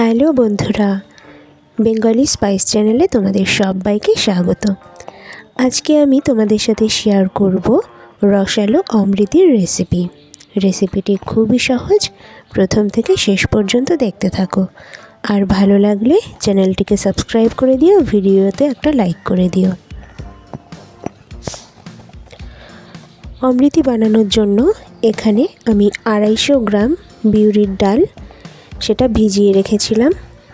Hello বন্ধুরা, Bengali spice চ্যানেলে তোমাদের সবাইকে স্বাগত। আজকে আমি তোমাদের সাথে শেয়ার করব রসালো অমৃতির রেসিপি রেসিপিটি খুবই সহজ, প্রথম থেকে শেষ পর্যন্ত দেখতে থাকো। আর ভালো লাগলে চ্যানেলটিকে সাবস্ক্রাইব করে দিও, ভিডিওতে একটা লাইক করে দিও। অমৃতি বানানোর জন্য এখানে আমি আড়াইশো গ্রাম বিউরির ডাল সেটা ভিজিয়ে রেখেছিলাম।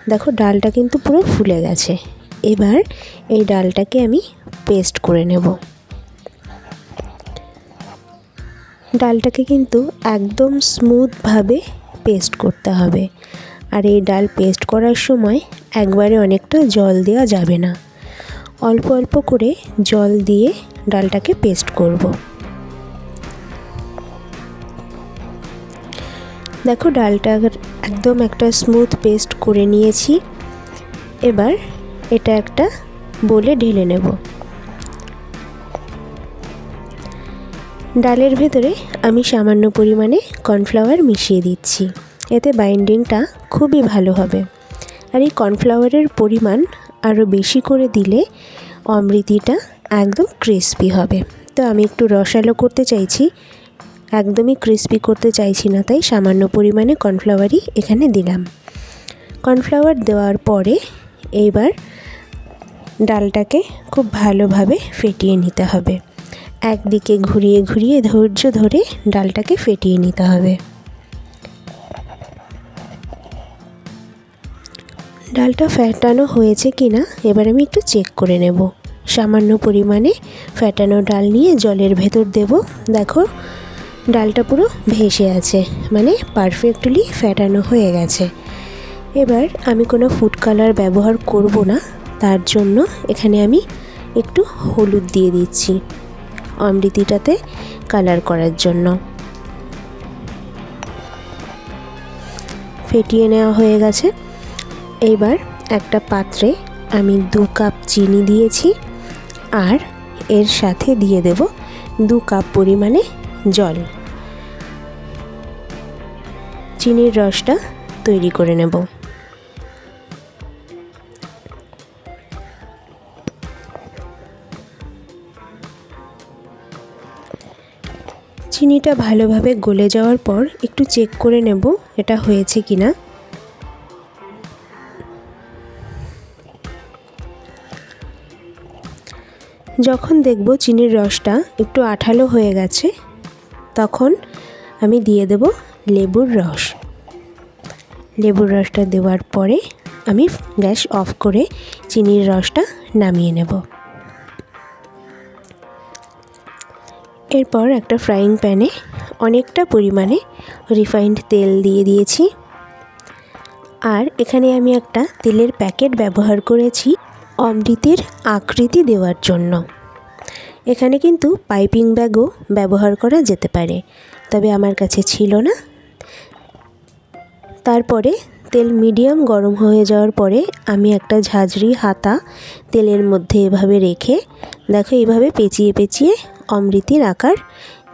দেখো, ডালটা কিন্তু পুরো ফুলে গেছে। এবার এই ডালটাকে আমি পেস্ট করে নেব। ডালটাকে কিন্তু একদম স্মুথভাবে পেস্ট করতে হবে। আর এই ডাল পেস্ট করার সময় একবারে অনেকটা জল দেওয়া যাবে না। অল্প অল্প করে জল দিয়ে ডালটাকে পেস্ট করব। দেখো ডালটা একদম একটা স্মুথ পেস্ট করে নিয়েছি। এবার এটা একটা বলে ঢেলে নেব। ডালের ভেতরে আমি সামান্য পরিমাণে কর্নফ্লাওয়ার মিশিয়ে দিচ্ছি। এতে বাইন্ডিংটা খুবই ভালো হবে। আর এই কর্নফ্লাওয়ারের পরিমাণ আরও বেশি করে দিলে অমৃতিটা একদম ক্রিসপি হবে। তো আমি একটু রসালো করতে চাইছি। একদমই ক্রিস্পি করতে চাইছি না, তাই সামান্য পরিমাণে কর্নফ্লাওয়ারই এখানে দিলাম। কর্নফ্লাওয়ার দেওয়ার পরে এইবার ডালটাকে খুব ভালোভাবে ফেটিয়ে নিতে হবে। একদিকে ঘুরিয়ে ঘুরিয়ে ধৈর্য ধরে ডালটাকে ফেটিয়ে নিতে হবে। ডালটা ফ্যাটানো হয়েছে কি না এবার আমি একটু চেক করে নেব। সামান্য পরিমাণে ফ্যাটানো ডাল নিয়ে জলের ভেতর দেব। দেখো ডালটা পুরো ভেসে আছে মানে পারফেক্টলি ফ্যাটানো হয়ে গেছে। এবার আমি কোনো ফুড কালার ব্যবহার করব না, তার জন্য এখানে আমি একটু হলুদ দিয়ে দিচ্ছি অমৃতিটাতে কালার করার জন্য। ফেটিয়ে নেওয়া হয়ে গেছে। এইবার একটা পাত্রে আমি দু কাপ চিনি দিয়েছি আর এর সাথে দিয়ে দেব দু কাপ পরিমাণে জল। চিনির রসটা তৈরি করে নেব। চিনিটা ভালোভাবে গলে যাওয়ার পর একটু চেক করে নেব এটা হয়েছে কি না যখন দেখব চিনির রসটা একটু আঠালো হয়ে গেছে, তখন আমি দিয়ে দেব লেবুর রস। লেবুর রসটা দেওয়ার পরে আমি গ্যাস অফ করে চিনির রসটা নামিয়ে নেব। এরপর একটা ফ্রাইং প্যানে অনেকটা পরিমাণে রিফাইন্ড তেল দিয়ে দিয়েছি। আর এখানে আমি একটা তেলের প্যাকেট ব্যবহার করেছি অমৃতের আকৃতি দেওয়ার জন্য। এখানে কিন্তু পাইপিং ব্যাগও ব্যবহার করা যেতে পারে। তবে আমার কাছে ছিল না। তারপরে তেল মিডিয়াম গরম হয়ে যাওয়ার পরে আমি একটা ঝাঁঝরি হাতা তেলের মধ্যে এভাবে রেখে, দেখো এইভাবে পেঁচিয়ে পেঁচিয়ে অমৃতির আকার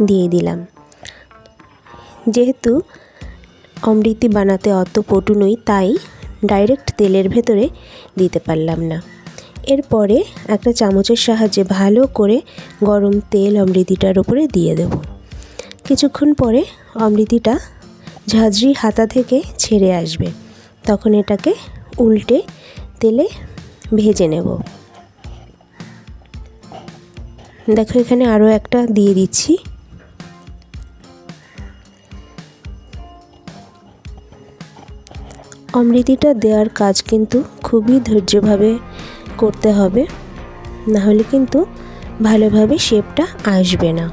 দিয়ে দিলাম। যেহেতু অমৃতি বানাতে অত পটু নই, তাই ডাইরেক্ট তেলের ভেতরে দিতে পারলাম না। এরপরে একটা চামচের সাহায্যে ভালো করে গরম তেল অমৃতিটার উপরে দিয়ে দেব। কিছুক্ষণ পরে অমৃতিটা ঝাঁঝরি হাতা থেকে ছেড়ে আসবে। তখন এটাকে উল্টে তেলে ভেজে নেব। দেখো, এখানে আরও একটা দিয়ে দিচ্ছি। অমৃতিটা দেওয়ার কাজ কিন্তু খুবই ধৈর্যভাবে করতে হবে। নাহলে কিন্তু ভালোভাবে শেপটা আসবে না।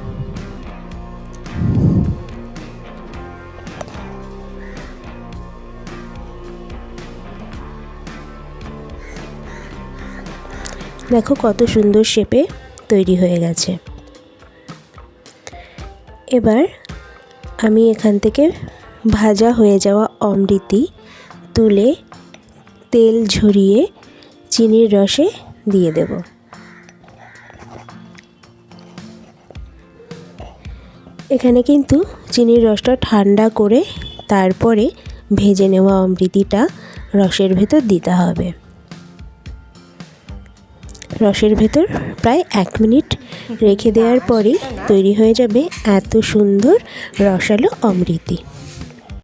দেখো কত সুন্দর শেপে তৈরি হয়ে গেছে। এবার আমি এখান থেকে ভাজা হয়ে যাওয়া অমৃতি তুলে তেল ঝরিয়ে চিনির রসে দিয়ে দেব। এখানে কিন্তু চিনির রসটা ঠান্ডা করে তারপরে ভেজে নেওয়া অমৃতিটা রসের ভেতর দিতে হবে। রসের ভেতর প্রায় এক মিনিট রেখে দেওয়ার পরেই তৈরি হয়ে যাবে এত সুন্দর রসালো অমৃতি